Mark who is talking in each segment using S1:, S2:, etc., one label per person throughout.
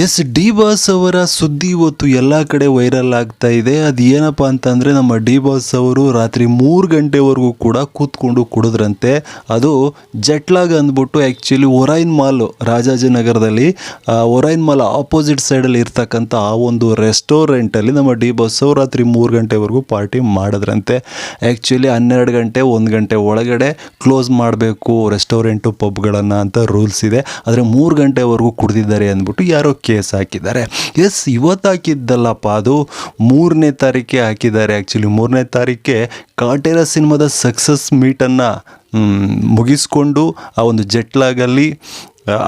S1: S, D boss ಅವರ ಸುದ್ದಿ ಇವತ್ತು ಎಲ್ಲ ಕಡೆ ವೈರಲ್ ಆಗ್ತಾ ಇದೆ. ಅದು ಏನಪ್ಪ ಅಂತಂದರೆ, ನಮ್ಮ ಡಿ ಬಾಸ್ ಅವರು ರಾತ್ರಿ ಮೂರು ಗಂಟೆವರೆಗೂ ಕೂಡ ಕೂತ್ಕೊಂಡು ಕುಡಿದ್ರಂತೆ. ಅದು ಜಟ್ಲಾಗ್ ಅಂದ್ಬಿಟ್ಟು ಆ್ಯಕ್ಚುಲಿ ಒರೈನ್ ಮಾಲ್ ರಾಜಾಜಿನಗರದಲ್ಲಿ ಒರೈನ್ ಮಾಲ್ ಆಪೋಸಿಟ್ ಸೈಡಲ್ಲಿ ಇರ್ತಕ್ಕಂಥ ಆ ಒಂದು ರೆಸ್ಟೋರೆಂಟಲ್ಲಿ ನಮ್ಮ ಡಿ ಬಾಸ್ ಅವರು ರಾತ್ರಿ ಮೂರು ಗಂಟೆವರೆಗೂ ಪಾರ್ಟಿ ಮಾಡಿದ್ರಂತೆ. ಆ್ಯಕ್ಚುಲಿ ಹನ್ನೆರಡು ಗಂಟೆ, ಒಂದು ಗಂಟೆ ಒಳಗಡೆ ಕ್ಲೋಸ್ ಮಾಡಬೇಕು ರೆಸ್ಟೋರೆಂಟು ಪಬ್ಗಳನ್ನು ಅಂತ ರೂಲ್ಸ್ ಇದೆ. ಆದರೆ ಮೂರು ಗಂಟೆವರೆಗೂ ಕುಡಿದಿದ್ದಾರೆ ಅಂದ್ಬಿಟ್ಟು ಯಾರೋ ಕೇಸ್ ಹಾಕಿದ್ದಾರೆ. ಎಸ್, ಇವತ್ತು ಹಾಕಿದ್ದಲ್ಲಪ್ಪ, ಅದು ಮೂರನೇ ತಾರೀಕೆ ಹಾಕಿದ್ದಾರೆ. ಆ್ಯಕ್ಚುಲಿ ಮೂರನೇ ತಾರೀಕೆ ಕಾಟೇರ ಸಿನಿಮಾದ ಸಕ್ಸಸ್ ಮೀಟನ್ನು ಮುಗಿಸ್ಕೊಂಡು ಆ ಒಂದು ಜೆಟ್ಲಾಗಲ್ಲಿ,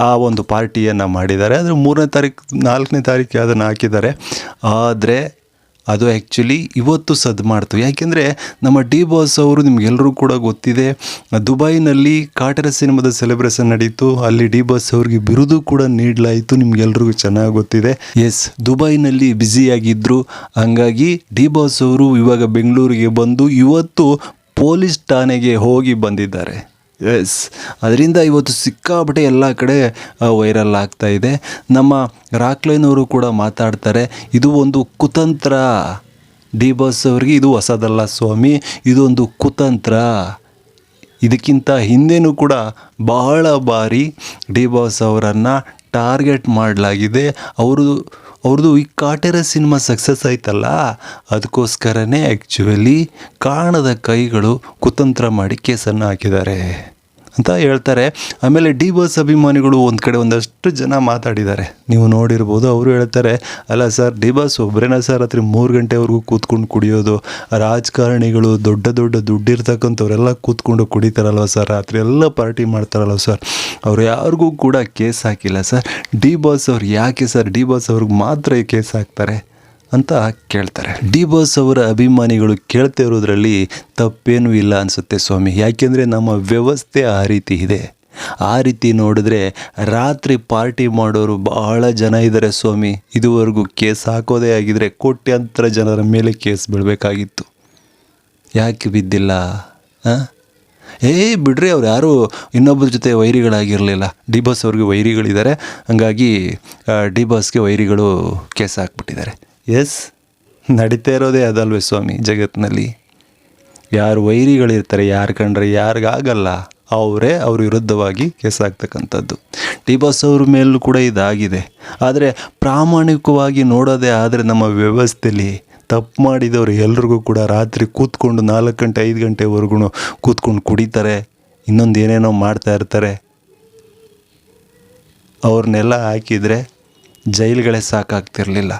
S1: ಆ ಒಂದು ಪಾರ್ಟಿಯನ್ನು ಮಾಡಿದ್ದಾರೆ. ಆದರೆ ಮೂರನೇ ತಾರೀಕು ನಾಲ್ಕನೇ ತಾರೀಕು ಅದನ್ನು ಹಾಕಿದ್ದಾರೆ. ಆದರೆ ಅದು ಆ್ಯಕ್ಚುಲಿ ಇವತ್ತು ಸದ್ದು ಮಾಡ್ತು ಯಾಕೆಂದರೆ ನಮ್ಮ ಡಿ ಬಾಸ್ ಅವರು ನಿಮಗೆಲ್ಲರೂ ಕೂಡ ಗೊತ್ತಿದೆ, ದುಬೈನಲ್ಲಿ ಕಾಟರ ಸಿನಿಮಾದ ಸೆಲೆಬ್ರೇಷನ್ ನಡೀತು, ಅಲ್ಲಿ ಡಿ ಬಾಸ್ ಅವ್ರಿಗೆ ಬಿರುದು ಕೂಡ ನೀಡಲಾಯಿತು ನಿಮಗೆಲ್ಲರಿಗೂ ಚೆನ್ನಾಗಿ ಗೊತ್ತಿದೆ. ಎಸ್ ದುಬೈನಲ್ಲಿ ಬ್ಯುಸಿಯಾಗಿದ್ದರು ಹಂಗಾಗಿ ಡಿ ಬಾಸ್ ಅವರು ಇವಾಗ ಬೆಂಗಳೂರಿಗೆ ಬಂದು ಇವತ್ತು ಪೊಲೀಸ್ ಠಾಣೆಗೆ ಹೋಗಿ ಬಂದಿದ್ದಾರೆ. ಎಸ್ ಅದರಿಂದ ಇವತ್ತು ಸಿಕ್ಕಾಪಟ್ಟೆ ಎಲ್ಲ ಕಡೆ ವೈರಲ್ ಆಗ್ತಾ ಇದೆ. ನಮ್ಮ ರಾಕ್ಲೈನವರು ಕೂಡ ಮಾತಾಡ್ತಾರೆ, ಇದು ಒಂದು ಕುತಂತ್ರ. ಡಿ ಬಾಸ್ ಅವರಿಗೆ ಇದು ಹೊಸದಲ್ಲ ಸ್ವಾಮಿ ಇದೊಂದು ಕುತಂತ್ರ. ಇದಕ್ಕಿಂತ ಹಿಂದೆನೂ ಕೂಡ ಬಹಳ ಬಾರಿ ಡಿ ಬಾಸ್ ಅವರನ್ನು ಟಾರ್ಗೆಟ್ ಮಾಡಲಾಗಿದೆ. ಅವರು ಅವ್ರದ್ದು ಈ ಕಾಟೆರ ಸಿನಿಮಾ ಸಕ್ಸಸ್ ಆಯ್ತಲ್ಲ? ಅದಕ್ಕೋಸ್ಕರನೇ ಆ್ಯಕ್ಚುಲಿ ಕಾಣದ ಕೈಗಳು ಕುತಂತ್ರ ಮಾಡಿ ಕೇಸನ್ನು ಹಾಕಿದ್ದಾರೆ. ಅಂತ ಹೇಳ್ತಾರೆ. ಆಮೇಲೆ ಡಿ ಬಾಸ್ ಅಭಿಮಾನಿಗಳು ಒಂದು ಕಡೆ ಒಂದಷ್ಟು ಜನ ಮಾತಾಡಿದ್ದಾರೆ. ನೀವು ನೋಡಿರ್ಬೋದು ಅವರು ಹೇಳ್ತಾರೆ, ಅಲ್ಲ ಸರ್ ಡಿ ಬಾಸ್ ಒಬ್ಬರೇನ ಸರ್ ರಾತ್ರಿ ಮೂರು ಗಂಟೆವರೆಗೂ ಕೂತ್ಕೊಂಡು ಕುಡಿಯೋದು? ರಾಜಕಾರಣಿಗಳು ದೊಡ್ಡ ದೊಡ್ಡ ದುಡ್ಡಿರ್ತಕ್ಕಂಥವರೆಲ್ಲ ಕೂತ್ಕೊಂಡು ಕುಡಿತಾರಲ್ವ ಸರ್? ರಾತ್ರಿ ಎಲ್ಲ ಪಾರ್ಟಿ ಮಾಡ್ತಾರಲ್ವ ಸರ್? ಅವ್ರು ಯಾರಿಗೂ ಕೂಡ ಕೇಸ್ ಹಾಕಿಲ್ಲ ಸರ್. ಡಿ ಬಾಸ್ ಅವ್ರು ಯಾಕೆ ಸರ್? ಡಿ ಬಾಸ್ ಅವ್ರಿಗೆ ಮಾತ್ರ ಕೇಸ್ ಹಾಕ್ತಾರೆ. ಅಂತ ಕೇಳ್ತಾರೆ. ಡಿ ಬಾಸ್ ಅವರ ಅಭಿಮಾನಿಗಳು ಕೇಳ್ತಾ ಇರೋದ್ರಲ್ಲಿ ತಪ್ಪೇನೂ ಇಲ್ಲ ಅನಿಸುತ್ತೆ ಸ್ವಾಮಿ. ಯಾಕೆಂದರೆ ನಮ್ಮ ವ್ಯವಸ್ಥೆ ಆ ರೀತಿ ಇದೆ. ಆ ರೀತಿ ನೋಡಿದ್ರೆ ರಾತ್ರಿ ಪಾರ್ಟಿ ಮಾಡೋರು ಬಹಳ ಜನ ಇದ್ದಾರೆ ಸ್ವಾಮಿ. ಇದುವರೆಗೂ ಕೇಸ್ ಹಾಕೋದೇ ಆಗಿದ್ರೆ ಕೋಟ್ಯಂತರ ಜನರ ಮೇಲೆ ಕೇಸ್ ಬೀಳಬೇಕಾಗಿತ್ತು. ಯಾಕೆ ಬಿದ್ದಿಲ್ಲ? ಹಾಂ ಏ, ಬಿಡ್ರಿ ಅವ್ರು ಯಾರು ಇನ್ನೊಬ್ಬರ ಜೊತೆ ವೈರಿಗಳಾಗಿರಲಿಲ್ಲ. ಡಿ ಬಾಸ್ ಅವ್ರಿಗೆ ವೈರಿಗಳಿದ್ದಾರೆ. ಹಂಗಾಗಿ ಡಿ ಬಾಸ್ಗೆ ವೈರಿಗಳು ಕೇಸ್ ಹಾಕ್ಬಿಟ್ಟಿದ್ದಾರೆ. ಎಸ್ ನಡೀತಾ ಇರೋದೇ ಅದಲ್ವೇ ಸ್ವಾಮಿ, ಜಗತ್ತಿನಲ್ಲಿ. ಯಾರು ವೈರಿಗಳಿರ್ತಾರೆ, ಯಾರು ಕಂಡ್ರೆ ಯಾರಿಗಾಗಲ್ಲ, ಅವರೇ ಅವ್ರ ವಿರುದ್ಧವಾಗಿ ಕೆಸಾಗ್ತಕ್ಕಂಥದ್ದು ಟಿ ಬಾಸ್ ಅವ್ರ ಮೇಲೂ ಕೂಡ ಇದಾಗಿದೆ. ಆದರೆ ಪ್ರಾಮಾಣಿಕವಾಗಿ ನೋಡೋದೇ ಆದರೆ ನಮ್ಮ ವ್ಯವಸ್ಥೆಯಲ್ಲಿ ತಪ್ಪು ಮಾಡಿದವರು ಎಲ್ರಿಗೂ ಕೂಡ ರಾತ್ರಿ ಕೂತ್ಕೊಂಡು ನಾಲ್ಕು ಗಂಟೆ, ಐದು ಗಂಟೆವರೆಗೂ ಕೂತ್ಕೊಂಡು ಕುಡಿತಾರೆ, ಇನ್ನೊಂದು ಏನೇನೋ ಮಾಡ್ತಾ ಇರ್ತಾರೆ. ಅವ್ರನ್ನೆಲ್ಲ ಹಾಕಿದರೆ ಜೈಲುಗಳೇ ಸಾಕಾಗ್ತಿರ್ಲಿಲ್ಲ.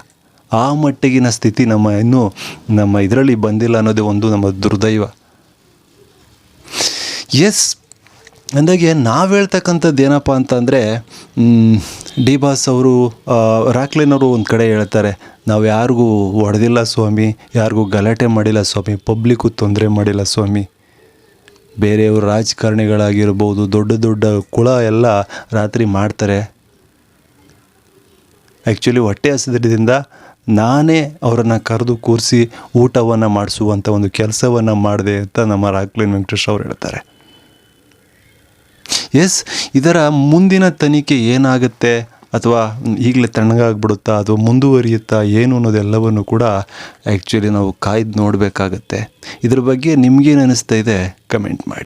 S1: ಆ ಮಟ್ಟಿಗಿನ ಸ್ಥಿತಿ ನಮ್ಮ ಇನ್ನೂ ನಮ್ಮ ಇದರಲ್ಲಿ ಬಂದಿಲ್ಲ ಅನ್ನೋದೇ ಒಂದು ನಮ್ಮ ದುರ್ದೈವ. ಎಸ್ ಅಂದಾಗೆ ನಾವು ಹೇಳ್ತಕ್ಕಂಥದ್ದು ಏನಪ್ಪ ಅಂತಂದರೆ ಡಿ ಬಾಸ್ ಅವರು ರಾಕ್ಲೇನವರು ಒಂದು ಕಡೆ ಹೇಳ್ತಾರೆ, ನಾವು ಯಾರಿಗೂ ಹೊಡೆದಿಲ್ಲ ಸ್ವಾಮಿ, ಯಾರಿಗೂ ಗಲಾಟೆ ಮಾಡಿಲ್ಲ ಸ್ವಾಮಿ ಪಬ್ಲಿಕ್ಕು ತೊಂದರೆ ಮಾಡಿಲ್ಲ ಸ್ವಾಮಿ. ಬೇರೆಯವರು ರಾಜಕಾರಣಿಗಳಾಗಿರ್ಬೋದು, ದೊಡ್ಡ ದೊಡ್ಡ ಕುಳ ಎಲ್ಲ ರಾತ್ರಿ ಮಾಡ್ತಾರೆ. ಆ್ಯಕ್ಚುಲಿ ಹೊಟ್ಟೆ ಹಸಿದ್ರಿಂದ ನಾನೇ ಅವರನ್ನು ಕರೆದು ಕೂರಿಸಿ ಊಟವನ್ನು ಮಾಡಿಸುವಂಥ ಒಂದು ಕೆಲಸವನ್ನು ಮಾಡಿದೆ ಅಂತ ನಮ್ಮ ರಾಕ್ಲಿನ್ ವೆಂಕಟೇಶ್ ಅವರು ಹೇಳ್ತಾರೆ. ಎಸ್, ಇದರ ಮುಂದಿನ ತನಿಖೆ ಏನಾಗುತ್ತೆ? ಅಥವಾ ಈಗಲೇ ತಣ್ಣಗಾಗ್ಬಿಡುತ್ತಾ? ಅಥವಾ ಮುಂದುವರಿಯುತ್ತಾ? ಏನು ಅನ್ನೋದೆಲ್ಲವನ್ನು ಕೂಡ ಆ್ಯಕ್ಚುಲಿ ನಾವು ಕಾಯ್ದು ನೋಡಬೇಕಾಗತ್ತೆ. ಇದ್ರ ಬಗ್ಗೆ ನಿಮಗೇನು ಅನ್ನಿಸ್ತಾ ಇದೆ? ಕಮೆಂಟ್ ಮಾಡಿ.